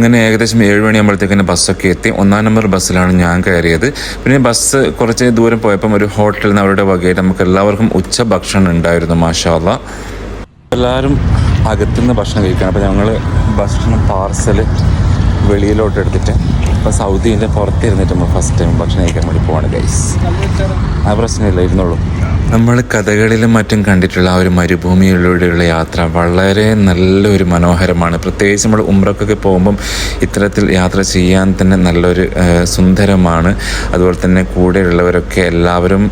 അങ്ങനെ ഏകദേശം ഏഴ് മണിയാകുമ്പോഴത്തേക്കിന് ബസ്സൊക്കെ എത്തി. ഒന്നാം നമ്പർ ബസ്സിലാണ് ഞാൻ കയറിയത്. പിന്നെ ബസ് കുറച്ച് ദൂരം പോയപ്പം ഒരു ഹോട്ടലിൽ നിന്ന് അവരുടെ വകയായിട്ട് നമുക്ക് എല്ലാവർക്കും ഉച്ച ഭക്ഷണം ഉണ്ടായിരുന്നു മാഷാല്ല എല്ലാവരും അകത്തുനിന്ന് ഭക്ഷണം കഴിക്കണം അപ്പോൾ ഞങ്ങൾ ഭക്ഷണം പാർസൽ വെളിയിലോട്ട് എടുത്തിട്ട് ഇപ്പോൾ സൗദിന്റെ പുറത്തിരുന്നിട്ട് നമ്മൾ ഫസ്റ്റ് ടൈം ഭക്ഷണം കഴിക്കാൻ വേണ്ടി പോവാണ് ഗൈസ് ആ പ്രശ്നമില്ല ഇരുന്നോളൂ. നമ്മൾ കഥകളിലും മറ്റും കണ്ടിട്ടുള്ള ആ ഒരു മരുഭൂമിയിലൂടെയുള്ള യാത്ര വളരെ നല്ലൊരു മനോഹരമാണ്. പ്രത്യേകിച്ച് നമ്മൾ ഉമ്രക്കൊക്കെ പോകുമ്പം ഇത്തരത്തിൽ യാത്ര ചെയ്യാൻ തന്നെ നല്ലൊരു സുന്ദരമാണ്. അതുപോലെ തന്നെ കൂടെയുള്ളവരൊക്കെ എല്ലാവരും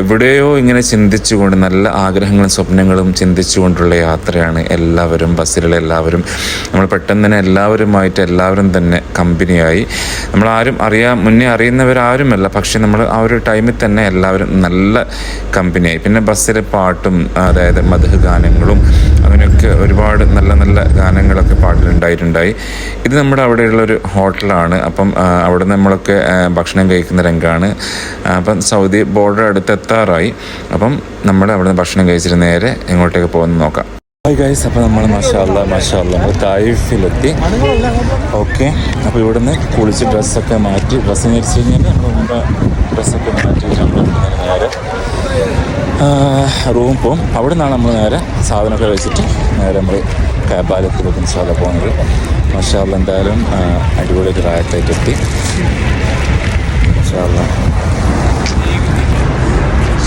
എവിടെയോ ഇങ്ങനെ ചിന്തിച്ചുകൊണ്ട് നല്ല ആഗ്രഹങ്ങളും സ്വപ്നങ്ങളും ചിന്തിച്ചുകൊണ്ടുള്ള യാത്രയാണ് എല്ലാവരും ബസ്സിലുള്ള എല്ലാവരും. നമ്മൾ പെട്ടെന്ന് തന്നെ എല്ലാവരുമായിട്ട് എല്ലാവരും തന്നെ കമ്പനിയായി. നമ്മൾ ആരും അറിയാൻ മുന്നേ അറിയുന്നവരാരുമല്ല പക്ഷേ നമ്മൾ ആ ഒരു ടൈമിൽ തന്നെ എല്ലാവരും നല്ല കമ്പനിയായി. പിന്നെ ബസ്സിലെ പാട്ടും അതായത് മധു ഗാനങ്ങളും അങ്ങനെയൊക്കെ ഒരുപാട് നല്ല നല്ല ഗാനങ്ങളൊക്കെ പാട്ടിലുണ്ടായിട്ടുണ്ടായി. ഇത് നമ്മുടെ അവിടെയുള്ള ഒരു ഹോട്ടലാണ്. അപ്പം അവിടെ നമ്മളൊക്കെ ഭക്ഷണം കഴിക്കുന്ന രംഗമാണ് അപ്പം സൗദി ബോർഡർ അടുത്തെത്താറായി അപ്പം നമ്മൾ അവിടെ നിന്ന് ഭക്ഷണം കഴിച്ചിട്ട് നേരെ എങ്ങോട്ടേക്ക് പോകുന്നു നോക്കാം. ഹായ് ഗൈസ് അപ്പോൾ നമ്മൾ മഷാല്ല മഷാല്ല നമ്മൾ തായിഫിലെത്തി ഓക്കെ അപ്പോൾ ഇവിടുന്ന് കുളിച്ച് ഡ്രസ്സൊക്കെ മാറ്റി ഡ്രസ്സ് ധരിച്ച് കഴിഞ്ഞാൽ നമ്മൾ ഡ്രസ്സൊക്കെ മാറ്റിയിട്ട് നമ്മൾ നേരെ റൂം പോകും അവിടെ നിന്നാണ് നമ്മൾ നേരെ സാധനമൊക്കെ വെച്ചിട്ട് നേരെ നമ്മൾ കേബാലത്തിൽ ഇൻഷാല്ല പോകുന്നത് മഷാല്ല എന്തായാലും ആ, അടിപൊളി ഒരു റായത്തായിട്ട് എത്തി.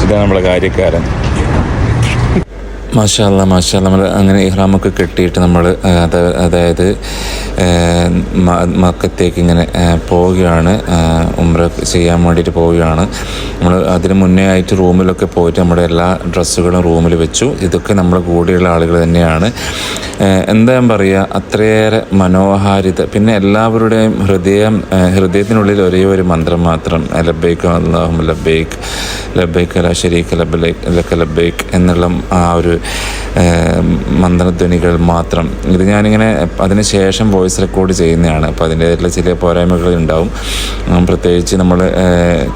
ഇതാണ് നമ്മളെ കാര്യക്കാരൻ. മാഷാല്ല മാഷാല്ല നമ്മൾ അങ്ങനെ ഇഹ്റാമൊക്കെ കെട്ടിയിട്ട് നമ്മൾ അത് അതായത് മക്കത്തേക്ക് ഇങ്ങനെ പോവുകയാണ് ഉമ്ര ചെയ്യാൻ വേണ്ടിയിട്ട് പോവുകയാണ്. നമ്മൾ അതിന് മുന്നേ ആയിട്ട് റൂമിലൊക്കെ പോയിട്ട് നമ്മുടെ എല്ലാ ഡ്രസ്സുകളും റൂമിൽ വെച്ചു. ഇതൊക്കെ നമ്മുടെ കൂടെയുള്ള ആളുകൾ തന്നെയാണ്. എന്താ പറയുക അത്രയേറെ മനോഹാരിത പിന്നെ എല്ലാവരുടെയും ഹൃദയം ഹൃദയത്തിനുള്ളിൽ ഒരേ ഒരു മന്ത്രം മാത്രം ലബൈക്ക് അള്ളാഹു ലബൈക്ക് ലബൈക്ക് ല ഷരീഖ് ലബൈക്ക് ലബൈക്ക് എന്നുള്ള ആ ഒരു മന്ത്രധ്വനികൾ മാത്രം. ഇത് ഞാനിങ്ങനെ അതിന് ശേഷം വോയിസ് റെക്കോർഡ് ചെയ്യുന്നതാണ്. അപ്പോൾ അതിന്റേതായിട്ടുള്ള ചില പോരായ്മകൾ ഉണ്ടാവും. പ്രത്യേകിച്ച് നമ്മൾ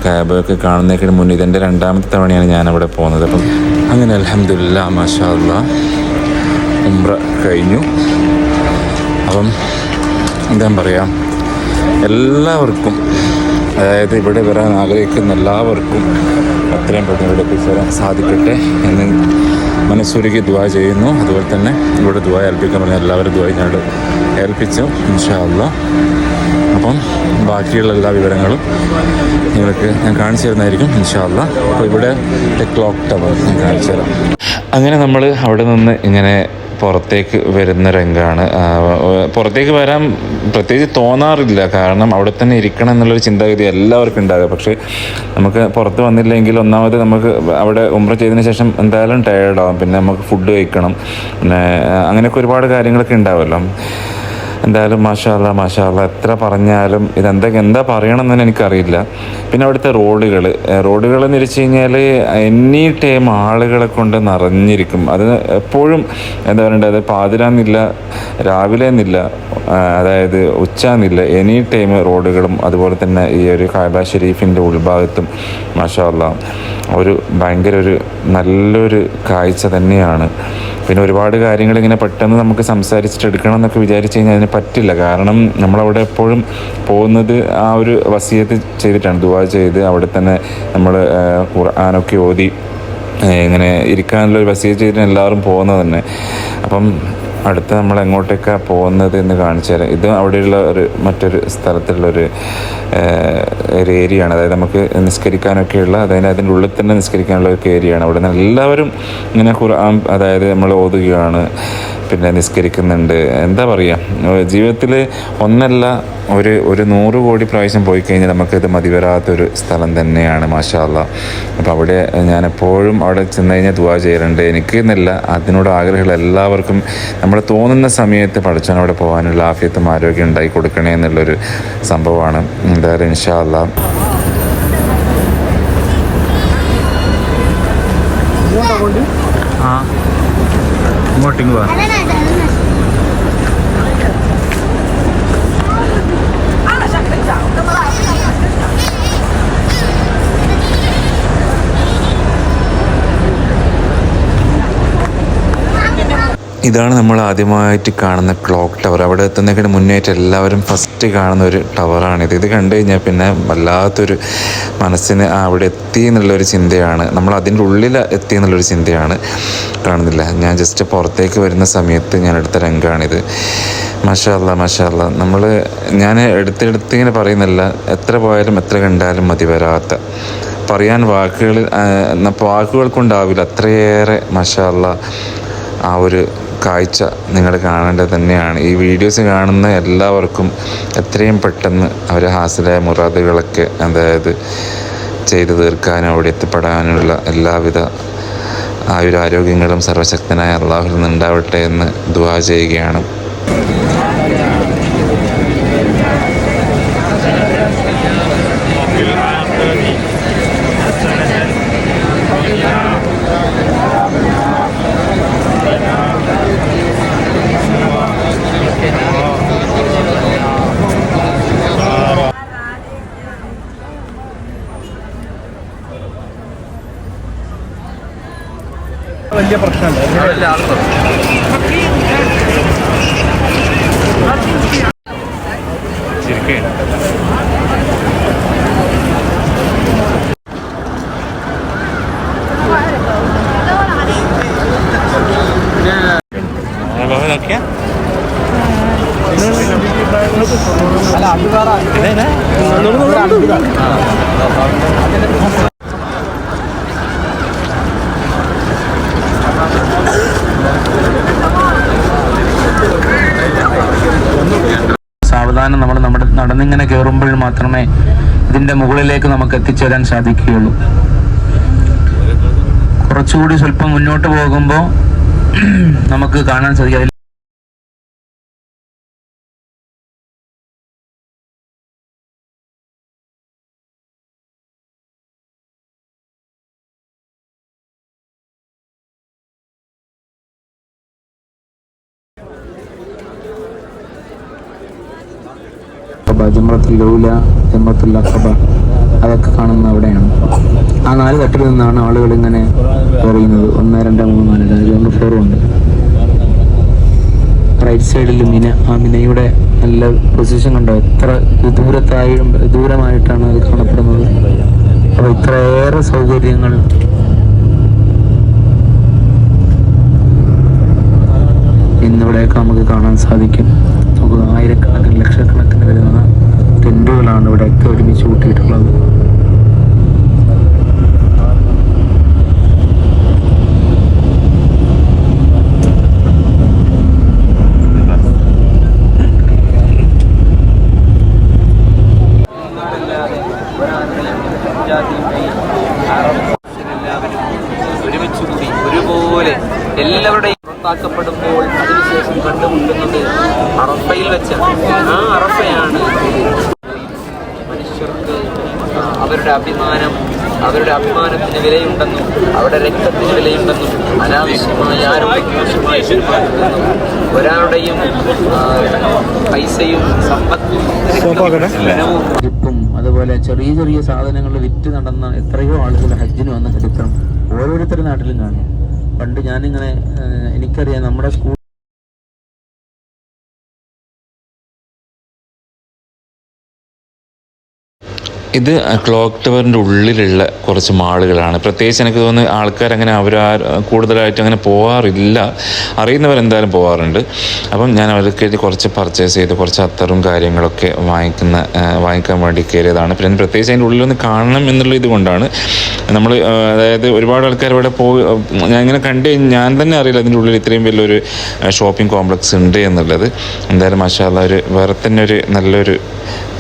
ക്യാബൊക്കെ കാണുന്നതിന് മുന്നേ ഇതെന്റെ രണ്ടാമത്തെ തവണയാണ് ഞാൻ അവിടെ പോകുന്നത്. അപ്പം അങ്ങനെ അലഹമില്ല മാഷാ അല്ലാ ഉംറ കഴിഞ്ഞു. അപ്പം എന്താ പറയുക എല്ലാവർക്കും അതായത് ഇവിടെ വരാൻ ആഗ്രഹിക്കുന്ന എല്ലാവർക്കും അത്രയും പെട്ടെന്ന് ഇവിടെ എത്തിച്ചേരാൻ സാധിക്കട്ടെ എന്ന് മനസ്സുരുക്കി ദ്വാ ചെയ്യുന്നു. അതുപോലെ തന്നെ ഇവിടെ ദുവാ ഏൽപ്പിക്കാൻ പറഞ്ഞ എല്ലാവരും ദ്വാ ഞാൻ ഏൽപ്പിച്ചു ഇൻഷാല്ല അപ്പം ബാക്കിയുള്ള എല്ലാ വിവരങ്ങളും നിങ്ങൾക്ക് ഞാൻ കാണിച്ചു തരുന്നതായിരിക്കും ഇൻഷാല്ല അപ്പോൾ ഇവിടെ ക്ലോക്ക് ടവർ ഞാൻ കാണിച്ചു തരാം. അങ്ങനെ നമ്മൾ അവിടെ നിന്ന് ഇങ്ങനെ പുറത്തേക്ക് വരുന്ന രംഗമാണ് പുറത്തേക്ക് വരാൻ പ്രത്യേകിച്ച് തോന്നാറില്ല. കാരണം അവിടെ തന്നെ ഇരിക്കണം എന്നുള്ളൊരു ചിന്താഗതി എല്ലാവർക്കും ഉണ്ടാകുക പക്ഷേ നമുക്ക് പുറത്ത് വന്നില്ലെങ്കിൽ ഒന്നാമത് നമുക്ക് അവിടെ ഉമ്ര ചെയ്തതിന് ശേഷം എന്തായാലും ടയേർഡാവും പിന്നെ നമുക്ക് ഫുഡ് കഴിക്കണം. പിന്നെ അങ്ങനെയൊക്കെ ഒരുപാട് കാര്യങ്ങളൊക്കെ ഉണ്ടാവുമല്ലോ എന്തായാലും മാഷാല്ല മാഷാല്ല എത്ര പറഞ്ഞാലും ഇതെന്താ എന്താ പറയണമെന്ന് തന്നെ എനിക്കറിയില്ല. പിന്നെ അവിടുത്തെ റോഡുകൾ റോഡുകൾ എന്ന് വെച്ച് കഴിഞ്ഞാൽ എനി ടൈം ആളുകളെ കൊണ്ട് നിറഞ്ഞിരിക്കും. അത് എപ്പോഴും എന്താ പറയണ്ടത് പാതിരാന്നില്ല രാവിലെ എന്നില്ല അതായത് ഉച്ചാന്നില്ല. എനി ടൈം റോഡുകളും അതുപോലെ തന്നെ ഈ ഒരു കാബ ഷെരീഫിന്റെ ഉൾഭാഗത്തും മാഷാല്ല ഒരു ഭയങ്കര ഒരു നല്ലൊരു കാഴ്ച തന്നെയാണ്. പിന്നെ ഒരുപാട് കാര്യങ്ങൾ ഇങ്ങനെ പെട്ടെന്ന് നമുക്ക് സംസാരിച്ചിട്ട് എടുക്കണം എന്നൊക്കെ വിചാരിച്ചു കഴിഞ്ഞാൽ അതിന് പറ്റില്ല. കാരണം നമ്മളവിടെ എപ്പോഴും പോകുന്നത് ആ ഒരു വസീയത്ത് ചെയ്തിട്ടാണ്. ദുവാ ചെയ്ത് അവിടെ തന്നെ നമ്മൾ ഖുർആാനൊക്കെ ഓതി ഇങ്ങനെ ഇരിക്കാനുള്ള ഒരു വസീയത്ത് ചെയ്തിട്ടാണ് എല്ലാവരും പോകുന്നത് തന്നെ. അപ്പം അടുത്ത് നമ്മൾ എങ്ങോട്ടേക്കാണ് പോകുന്നത് എന്ന് കാണിച്ചു തരാം. ഇത് അവിടെയുള്ള ഒരു മറ്റൊരു സ്ഥലത്തുള്ളൊരു ഒരു ഏരിയ ഏരിയയാണ്. അതായത് നമുക്ക് നിസ്കരിക്കാനൊക്കെയുള്ള അതായത് അതിന്റെ ഉള്ളിൽ തന്നെ നിസ്കരിക്കാനുള്ള ഒരു ഏരിയയാണ് അവിടെ. നിന്ന് എല്ലാവരും ഇങ്ങനെ ഖുർആൻ അതായത് നമ്മൾ ഓതുകയാണ് പിന്നെ നിസ്കരിക്കുന്നുണ്ട്. എന്താ പറയുക ജീവിതത്തിൽ ഒന്നല്ല ഒരു ഒരു നൂറ് കോടി പ്രാവശ്യം പോയി കഴിഞ്ഞാൽ നമുക്കിത് മതിവരാത്തൊരു സ്ഥലം തന്നെയാണ് മാഷാല്ല അപ്പോൾ അവിടെ ഞാൻ എപ്പോഴും അവിടെ ചെന്ന് കഴിഞ്ഞാൽ ദുവാ ചെയ്യാറുണ്ട് എനിക്ക് എന്നല്ല അതിനോട് ആഗ്രഹമുള്ള എല്ലാവർക്കും നമ്മൾ തോന്നുന്ന സമയത്ത് പഠിച്ചാൽ അവിടെ പോകാനുള്ള ആഫിയത്തും ആരോഗ്യം ഉണ്ടായി കൊടുക്കണേ എന്നുള്ളൊരു സംഭവമാണ്. എന്തായാലും ഇൻഷാല്ല ആ ഇങ്ങോട്ടിങ്ങ് വാ. ഇതാണ് നമ്മൾ ആദ്യമായിട്ട് കാണുന്ന ക്ലോക്ക് ടവർ. അവിടെ എത്തുന്നതിന് മുന്നേറ്റ് എല്ലാവരും ഫസ്റ്റ് കാണുന്ന ഒരു ടവറാണിത് ഇത്. കണ്ടു കഴിഞ്ഞാൽ പിന്നെ വല്ലാത്തൊരു മനസ്സിന് അവിടെ എത്തി എന്നുള്ളൊരു ചിന്തയാണ്. നമ്മൾ അതിന്റെ ഉള്ളിൽ എത്തി എന്നുള്ളൊരു ചിന്തയാണ് കാണുന്നില്ല. ഞാൻ ജസ്റ്റ് പുറത്തേക്ക് വരുന്ന സമയത്ത് ഞാൻ എടുത്ത രംഗമാണിത് മഷാല്ല മഷാല്ല നമ്മൾ ഞാൻ എടുത്തെടുത്ത് ഇങ്ങനെ പറയുന്നില്ല. എത്ര പോയാലും എത്ര കണ്ടാലും മതി വരാത്ത. പറയാൻ വാക്കുകൾ വാക്കുകൾ കൊണ്ടാവില്ല. അത്രയേറെ മഷാല്ല ആ ഒരു കാഴ്ച നിങ്ങൾ കാണേണ്ടത് തന്നെയാണ്. ഈ വീഡിയോസ് കാണുന്ന എല്ലാവർക്കും എത്രയും പെട്ടെന്ന് അവർ ഹാസിലായ മുറാദുകളൊക്കെ അതായത് ചെയ്തു തീർക്കാനും അവിടെ എത്തിപ്പെടാനുള്ള എല്ലാവിധ ആയുരാരോഗ്യങ്ങളും സർവശക്തനായ അള്ളാഹുൽ നിന്നുണ്ടാവട്ടെ എന്ന് ദുവാ ചെയ്യുകയാണ്. വലിയ പ്രശ്നമുണ്ട് അല്ല അത് വേറെ സാവധാനം നമ്മൾ നമ്മുടെ നടന്നിങ്ങനെ കയറുമ്പോൾ മാത്രമേ ഇതിന്റെ മുകളിലേക്ക് നമുക്ക് എത്തിച്ചേരാൻ സാധിക്കുകയുള്ളൂ. കുറച്ചുകൂടി സ്വല്പം മുന്നോട്ട് പോകുമ്പോൾ നമുക്ക് കാണാൻ സാധിക്കും. ജമ്രത്തുൽ ജമ്മത്തുള്ള അഖബ അതൊക്കെ കാണുന്ന അവിടെയാണ്. ആ നാല് തട്ടിൽ നിന്നാണ് ആളുകൾ ഇങ്ങനെ എറിയുന്നത് ഒന്ന് രണ്ട് മൂന്ന് നാല് ഗ്രൗണ്ട് ഫ്ലോറും ഉണ്ട് റൈറ്റ് സൈഡിൽ മിന ആ മിനയുടെ നല്ല പൊസിഷൻ കണ്ടോ? എത്ര ദൂരത്തായി ദൂരമായിട്ടാണ് അത് കാണപ്പെടുന്നത്. അപ്പോൾ ഇത്രയേറെ സൗകര്യങ്ങൾ ഇന്നിവിടെയൊക്കെ നമുക്ക് കാണാൻ സാധിക്കും. നമുക്ക് ആയിരക്കണക്കിന് ലക്ഷക്കണക്കിന് വരുന്ന ടെന്റുകളാണ് ഇവിടെയൊക്കെ ഒരുമിച്ച് കൂട്ടിയിട്ടുള്ളത് ഒരുമിച്ച് കൂടി ഒരുപോലെ എല്ലാവരുടെയും പുറത്താക്കപ്പെടുമ്പോൾ അതിനുശേഷം കണ്ടുമുട്ടുന്നത് അറഫയിൽ വെച്ചാണ് ആ അറഫയാണ് മനുഷ്യർക്ക് അവരുടെ അഭിമാനം അവരുടെ അഭിമാനത്തിന് വിലയുണ്ടെന്നും അവരുടെ രക്തത്തിന് വിലയുണ്ടെന്നും അനാവശ്യമായ ആരും മോശമായി പെരുമാറുന്നെന്നും ഒരാളുടെയും പൈസയും സമ്പത്തും ഇപ്പം അതുപോലെ ചെറിയ ചെറിയ സാധനങ്ങൾ വിറ്റ് നടന്ന എത്രയോ ആളുകൾ ഹജ്ജിന് വന്ന ചരിത്രം ഓരോരുത്തരുടെ നാട്ടിലും കാണും. പണ്ട് ഞാനിങ്ങനെ എനിക്കറിയാം നമ്മുടെ സ്കൂൾ ഇത് ക്ലോക്ക് ടവറിന്റെ ഉള്ളിലുള്ള കുറച്ച് മാളുകളാണ്. പ്രത്യേകിച്ച് എനിക്ക് തോന്നുന്നു ആൾക്കാർ അങ്ങനെ അവർ കൂടുതലായിട്ട് അങ്ങനെ പോകാറില്ല അറിയുന്നവരെന്തായാലും പോകാറുണ്ട് അപ്പം ഞാൻ അവർക്ക് കുറച്ച് പർച്ചേസ് ചെയ്ത് കുറച്ച് അത്തറും കാര്യങ്ങളൊക്കെ വാങ്ങിക്കുന്ന വാങ്ങിക്കാൻ വേണ്ടി കയറിയതാണ്. പിന്നെ പ്രത്യേകിച്ച് അതിന്റെ ഉള്ളിലൊന്ന് കാണണം എന്നുള്ള ഇതുകൊണ്ടാണ് നമ്മൾ അതായത് ഒരുപാട് ആൾക്കാർ ഇവിടെ പോയി ഞാൻ ഇങ്ങനെ കണ്ട് ഞാൻ തന്നെ അറിയില്ല അതിന്റെ ഉള്ളിൽ ഇത്രയും വലിയൊരു ഷോപ്പിംഗ് കോംപ്ലക്സ് ഉണ്ട് എന്നുള്ളത്. എന്തായാലും മാഷാല്ല ഒരു വേറെ തന്നെ ഒരു നല്ലൊരു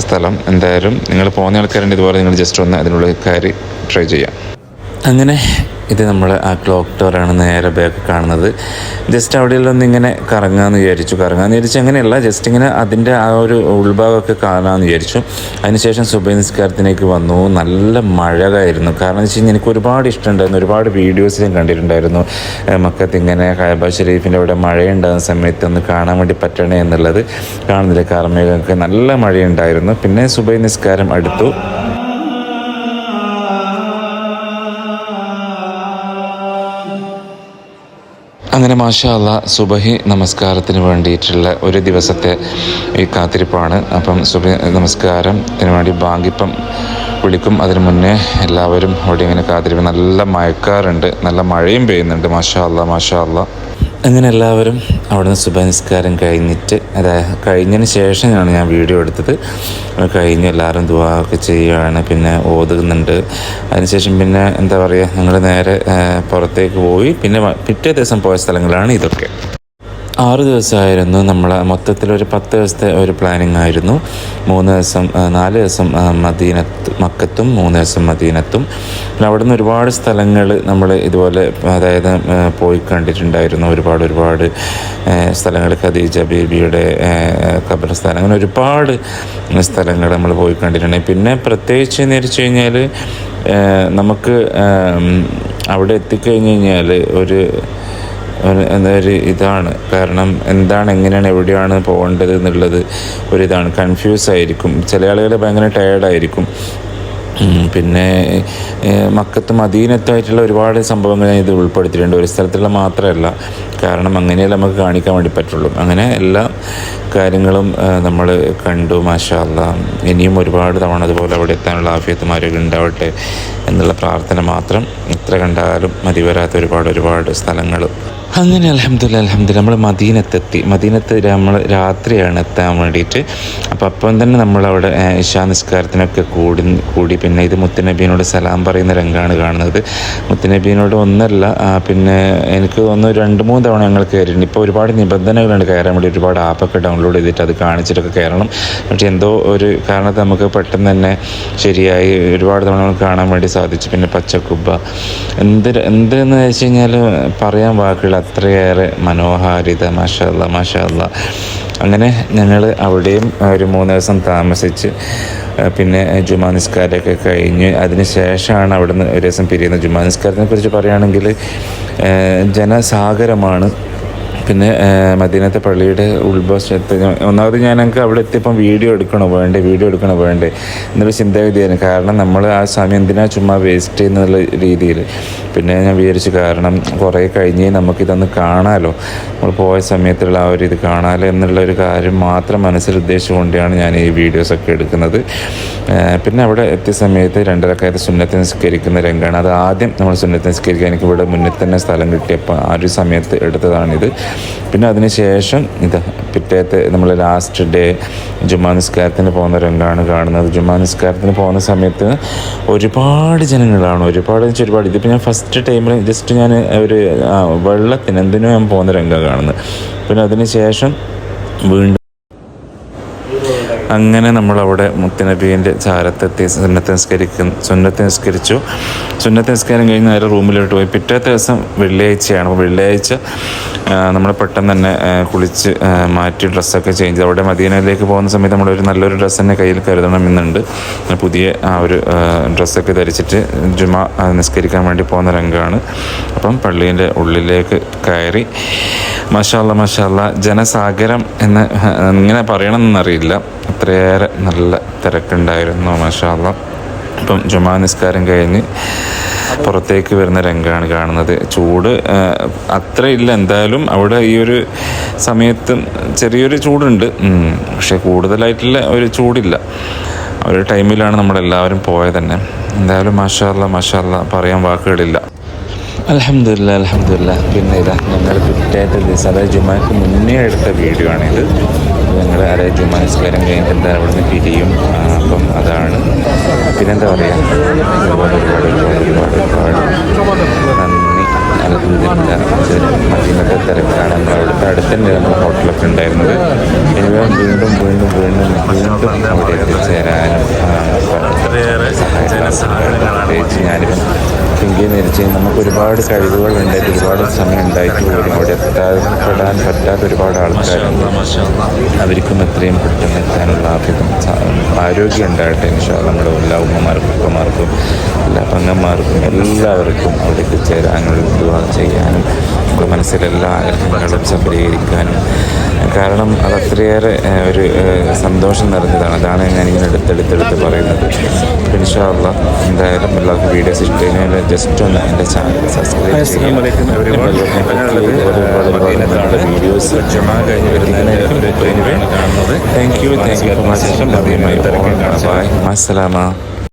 സ്ഥലം. എന്തായാലും നിങ്ങൾ പോകുന്ന ആൾക്കാരുണ്ട് ഇതുപോലെ നിങ്ങൾ ജസ്റ്റ് ഒന്ന് അതിനുള്ള കയറി ട്രൈ ചെയ്യാം. അങ്ങനെ ഇത് നമ്മൾ ആ ക്ലോക്ക് ടവറാണ് നേരെ ബാക്ക് കാണുന്നത്. ജസ്റ്റ് അവിടെയുള്ളൊന്ന് ഇങ്ങനെ കറങ്ങാമെന്ന് വിചാരിച്ചു. കറങ്ങാമെന്ന് വിചാരിച്ചു അങ്ങനെയല്ല ജസ്റ്റ് ഇങ്ങനെ അതിന്റെ ആ ഒരു ഉൾഭാഗമൊക്കെ കാണാമെന്ന് വിചാരിച്ചു. അതിനുശേഷം സുബൈ നിസ്കാരത്തിലേക്ക് വന്നു. നല്ല മഴകായിരുന്നു. കാരണം വെച്ച് കഴിഞ്ഞാൽ എനിക്ക് ഒരുപാട് ഇഷ്ടമുണ്ടായിരുന്നു. ഒരുപാട് വീഡിയോസ് ഞാൻ കണ്ടിട്ടുണ്ടായിരുന്നു. മക്കത്ത് ഇങ്ങനെ ഹൈബാ ഷെരീഫിന്റെ അവിടെ മഴയുണ്ടാകുന്ന സമയത്ത് ഒന്ന് കാണാൻ വേണ്ടി പറ്റണേ എന്നുള്ളത് കാണുന്നില്ല. കാർമേഘമൊക്കെ നല്ല മഴയുണ്ടായിരുന്നു. പിന്നെ സുബൈ നിസ്കാരം അടുത്തു. അങ്ങനെ മാഷാല്ല സുബഹി നമസ്കാരത്തിന് വേണ്ടിയിട്ടുള്ള ഒരു ദിവസത്തെ ഈ കാത്തിരിപ്പാണ്. അപ്പം സുബഹി നമസ്കാരത്തിന് വേണ്ടി ബാങ്കിപ്പം വിളിക്കും. അതിന് മുന്നേ എല്ലാവരും അവിടെ ഇങ്ങനെ കാത്തിരിക്കും നല്ല മയക്കാറുണ്ട് നല്ല മഴയും പെയ്യുന്നുണ്ട് മാഷാ അല്ല മാഷാ അല്ല അങ്ങനെ എല്ലാവരും അവിടുന്ന് സുബനിസ്കാരം കഴിഞ്ഞിട്ട് അതായത് കഴിഞ്ഞതിന് ശേഷമാണ് ഞാൻ വീഡിയോ എടുത്തത്. കഴിഞ്ഞ് എല്ലാവരും ദുവാ ഒക്കെ ചെയ്യുകയാണ് പിന്നെ ഓതുന്നുണ്ട്. അതിനുശേഷം പിന്നെ എന്താ പറയുക ഞങ്ങൾ നേരെ പുറത്തേക്ക് പോയി. പിന്നെ പിറ്റേ ദിവസം പോയ സ്ഥലങ്ങളാണ് ഇതൊക്കെ. ആറ് ദിവസമായിരുന്നു നമ്മൾ മൊത്തത്തിലൊരു പത്ത് ദിവസത്തെ ഒരു പ്ലാനിങ് ആയിരുന്നു. മൂന്ന് ദിവസം നാല് ദിവസം മദീനത്ത് മക്കത്തും മൂന്ന് ദിവസം മദീനത്തും. പിന്നെ അവിടെ നിന്ന് ഒരുപാട് സ്ഥലങ്ങൾ നമ്മൾ ഇതുപോലെ അതായത് പോയി കണ്ടിട്ടുണ്ടായിരുന്നു. ഒരുപാട് ഒരുപാട് സ്ഥലങ്ങൾ ഖദീജ ബീബിയുടെ ഖബർസ്ഥാനം. അങ്ങനെ ഒരുപാട് സ്ഥലങ്ങൾ നമ്മൾ പോയി കണ്ടിട്ടുണ്ട്. പിന്നെ പ്രത്യേകിച്ച് എന്ന് വെച്ച് കഴിഞ്ഞാൽ നമുക്ക് അവിടെ എത്തിക്കഴിഞ്ഞ് കഴിഞ്ഞാൽ ഒരു ഒരു ഇതാണ്. കാരണം എന്താണ് എങ്ങനെയാണ് എവിടെയാണ് പോകേണ്ടത് എന്നുള്ളത് ഒരിതാണ്. കൺഫ്യൂസ് ആയിരിക്കും. ചില ആളുകൾ ഭയങ്കര ടയേർഡായിരിക്കും പിന്നെ മക്കത്തും അധീനത്തുമായിട്ടുള്ള ഒരുപാട് സംഭവങ്ങൾ ഞാൻ ഇത് ഉൾപ്പെടുത്തിയിട്ടുണ്ട്. ഒരു സ്ഥലത്തുള്ള മാത്രമല്ല. കാരണം അങ്ങനെയല്ല നമുക്ക് കാണിക്കാൻ വേണ്ടി പറ്റുള്ളൂ. അങ്ങനെ എല്ലാ കാര്യങ്ങളും നമ്മൾ കണ്ടു. മാഷാല്ല ഇനിയും ഒരുപാട് തവണ അതുപോലെ അവിടെ എത്താനുള്ള ആഫിയത്തും ആരോഗ്യം ഉണ്ടാവട്ടെ എന്നുള്ള പ്രാർത്ഥന മാത്രം എത്ര കണ്ടാലും മതിവരാത്ത ഒരുപാട് ഒരുപാട് സ്ഥലങ്ങൾ അങ്ങനെ അലഹമ്മദില്ല അലഹമ്മദില്ല നമ്മൾ മദീനത്തെത്തി. മദീനത്ത് നമ്മൾ രാത്രിയാണ് എത്താൻ വേണ്ടിയിട്ട്. അപ്പോൾ അപ്പം തന്നെ നമ്മളവിടെ ഇഷാ നിസ്കാരത്തിനൊക്കെ കൂടി കൂടി. പിന്നെ ഇത് മുത്തുനബീനോട് സലാം പറയുന്ന രംഗമാണ് കാണുന്നത്. മുത്തുനബീനോട് ഒന്നല്ല പിന്നെ എനിക്ക് തോന്നുന്നു രണ്ട് മൂന്ന് തവണ ഞങ്ങൾ കയറിയിട്ടുണ്ട്. ഇപ്പോൾ ഒരുപാട് നിബന്ധനകളുണ്ട് കയറാൻ വേണ്ടി. ഒരുപാട് ആപ്പൊക്കെ ഡൗൺലോഡ് ചെയ്തിട്ട് അത് കാണിച്ചിട്ടൊക്കെ കയറണം. പക്ഷേ എന്തോ ഒരു കാരണത്തെ നമുക്ക് പെട്ടെന്ന് തന്നെ ശരിയായി ഒരുപാട് തവണ കാണാൻ വേണ്ടി സാധിച്ചു. പിന്നെ പച്ചക്കുബ്ബ എന്ത് എന്തെന്ന് വെച്ച് കഴിഞ്ഞാൽ പറയാൻ വാക്കുകൾ അത്രയേറെ മനോഹാരിത മഷല്ല മഷല്ല അങ്ങനെ ഞങ്ങൾ അവിടെയും ഒരു മൂന്ന് ദിവസം താമസിച്ച് പിന്നെ ജുമാ നിസ്കാരമൊക്കെ കഴിഞ്ഞ് അതിന് ശേഷമാണ് അവിടുന്ന് ഒരു ദിവസം പിരിയുന്നത്. ജുമാ നിസ്കാരത്തിനെ കുറിച്ച് പറയുകയാണെങ്കിൽ ജനസാഗരമാണ് പിന്നെ മദീനത്തെ പള്ളിയുടെ ഉത്ഭവത്തിൽ ഒന്നാമത് ഞാൻ ഞങ്ങൾക്ക് അവിടെ എത്തിയപ്പം വീഡിയോ എടുക്കണോ വേണ്ടേ? വീഡിയോ എടുക്കണോ വേണ്ടേ? എന്നൊരു ചിന്താഗതിയായിരുന്നു. കാരണം നമ്മൾ ആ സമയം എന്തിനാ ചുമ്മാ വേസ്റ്റ് ചെയ്യുന്നുള്ള രീതിയിൽ? പിന്നെ ഞാൻ വിചാരിച്ചു കാരണം കുറേ കഴിഞ്ഞ് നമുക്കിതൊന്ന് കാണാമല്ലോ നമ്മൾ പോയ സമയത്തുള്ള ആ ഒരു ഇത് കാണാമല്ലോ എന്നുള്ള ഒരു കാര്യം മാത്രം മനസ്സിൽ ഉദ്ദേശിച്ചുകൊണ്ടാണ് ഞാൻ ഈ വീഡിയോസൊക്കെ എടുക്കുന്നത്. പിന്നെ അവിടെ എത്തിയ സമയത്ത് രണ്ടരക്കായത്ത് സുന്നത്തെ നിസ്കരിക്കുന്ന രംഗമാണ് അത് ആദ്യം നമ്മൾ സുന്നത്തെ നിസ്കരിക്കാൻ എനിക്ക് ഇവിടെ മുന്നിൽ തന്നെ സ്ഥലം കിട്ടിയപ്പോൾ ആ ഒരു സമയത്ത് എടുത്തതാണിത്. പിന്നെ അതിന് ശേഷം ഇത് പിറ്റേത്തെ നമ്മൾ ലാസ്റ്റ് ഡേ ജുമാ നിസ്കാരത്തിന് പോകുന്ന രംഗമാണ് കാണുന്നത്. ജുമാ നിസ്കാരത്തിന് പോകുന്ന സമയത്ത് ഒരുപാട് ജനങ്ങളാണ് ഒരുപാട് വെച്ചാൽ ഒരുപാട്. ഇതിപ്പോൾ ഞാൻ ഫസ്റ്റ് ടൈമിൽ ജസ്റ്റ് ഞാൻ ഒരു വെള്ളത്തിന് എന്തിനോ ഞാൻ പോകുന്ന രംഗമാണ് കാണുന്നത്. പിന്നെ അതിന് ശേഷം വീണ്ടും അങ്ങനെ നമ്മളവിടെ മുത്തനബീന്റെ ചാരത്തെത്തി സുന്നത്ത് നിസ്കരിക്കുന്നു സുന്നത്ത് നിസ്കരിച്ചു. സുന്നത്ത് നിസ്കാരം കഴിഞ്ഞ് നേരെ റൂമിലോട്ട് പോയി. പിറ്റേ ദിവസം വെള്ളിയാഴ്ചയാണ്. അപ്പോൾ വെള്ളിയാഴ്ച നമ്മൾ പെട്ടെന്ന് തന്നെ കുളിച്ച് മാറ്റി ഡ്രസ്സൊക്കെ ചേഞ്ച് ചെയ്ത്. അവിടെ മദീനയിലേക്ക് പോകുന്ന സമയത്ത് നമ്മളൊരു നല്ലൊരു ഡ്രസ്സ് തന്നെ കയ്യിൽ കരുതണമെന്നുണ്ട് പുതിയ ആ ഒരു ഡ്രസ്സൊക്കെ ധരിച്ചിട്ട് ജുമ നിസ്കരിക്കാൻ വേണ്ടി പോകുന്ന രംഗമാണ് അപ്പം പള്ളീന്റെ ഉള്ളിലേക്ക് കയറി. മഷാല്ല മഷാല്ല ജനസാഗരം എന്ന് ഇങ്ങനെ പറയണമെന്നറിയില്ല. അത്രയേറെ നല്ല തിരക്കുണ്ടായിരുന്നു മഷാല്ല ഇപ്പം ജുമാ നിസ്കാരം കഴിഞ്ഞ് പുറത്തേക്ക് വരുന്ന രംഗമാണ് കാണുന്നത്. ചൂട് അത്രയില്ല. എന്തായാലും അവിടെ ഈ ഒരു സമയത്ത് ചെറിയൊരു ചൂടുണ്ട്. പക്ഷെ കൂടുതലായിട്ടുള്ള ഒരു ചൂടില്ല. ഒരു ടൈമിലാണ് നമ്മളെല്ലാവരും പോയത് തന്നെ. എന്തായാലും മാഷാല്ല മാഷാല്ല പറയാൻ വാക്കുകളില്ല. അലഹമില്ല അലഹമില്ല പിന്നെ ഇതാ ഞങ്ങൾ പിറ്റേത്തെ ദിവസം അതായത് ജുമാക്ക് മുന്നേ എടുത്ത വീഡിയോ ആണിത്. ഞങ്ങൾ അതായത് ജുമാ നിസ്കാരം കഴിഞ്ഞിട്ട് എന്താ അവിടെ നിന്ന് പിരിയും അപ്പം അതാണ്. പിന്നെന്താ പറയുക ഒരുപാട് ഒരുപാട് ഒരുപാട് ഒരുപാട് നന്ദി അലഹമില്ല മദീനത്തെ തിരക്കാണ് നമ്മൾ അവിടുത്തെ അടുത്ത് തന്നെ നമ്മൾ ഹോട്ടലൊക്കെ ഉണ്ടായിരുന്നത് ഇനി വീണ്ടും വീണ്ടും വീണ്ടും വീണ്ടും അവിടെ എത്തിച്ചേരാനും പ്രത്യേകിച്ച് ഞാനിപ്പം ഇന്ത്യയിൽ നിരിച്ച് നമുക്ക് ഒരുപാട് കഴിവുകളുണ്ട് ഒരുപാട് സമയം ഉണ്ടായിട്ട് പോലും അവിടെ എത്താപ്പെടാൻ പറ്റാത്ത ഒരുപാട് ആൾക്കാരുണ്ട്. അവർക്കും എത്രയും പെട്ടെന്ന് എത്താനുള്ള ആഭ്യതം ആരോഗ്യം ഉണ്ടാകട്ടെ നിഷ നമ്മുടെ എല്ലാ ഉമ്മമാർക്കും ഉപ്പമാർക്കും പെങ്ങന്മാർക്കും എല്ലാവർക്കും അവിടെ എത്തിച്ചേരാനും ദുആ ചെയ്യാനും നമ്മുടെ മനസ്സിലെല്ലാ ആഗ്രഹങ്ങളും സഫലീകരിക്കാനും കാരണം അത് അത്രയേറെ ഒരു സന്തോഷം നിറഞ്ഞതാണ് അതാണ് ഞാൻ ഇങ്ങനെ എടുത്തെടുത്തെടുത്ത് പറയുന്നത് ഇൻഷാല്ല എന്തായാലും എല്ലാവർക്കും വീഡിയോസ് ഇഷ്ടമായാൽ ജസ്റ്റ് ഒന്ന് എന്റെ channel subscribe. മദീനത്താണ്. Videos thank you thank you for much bye അസ്സലാമ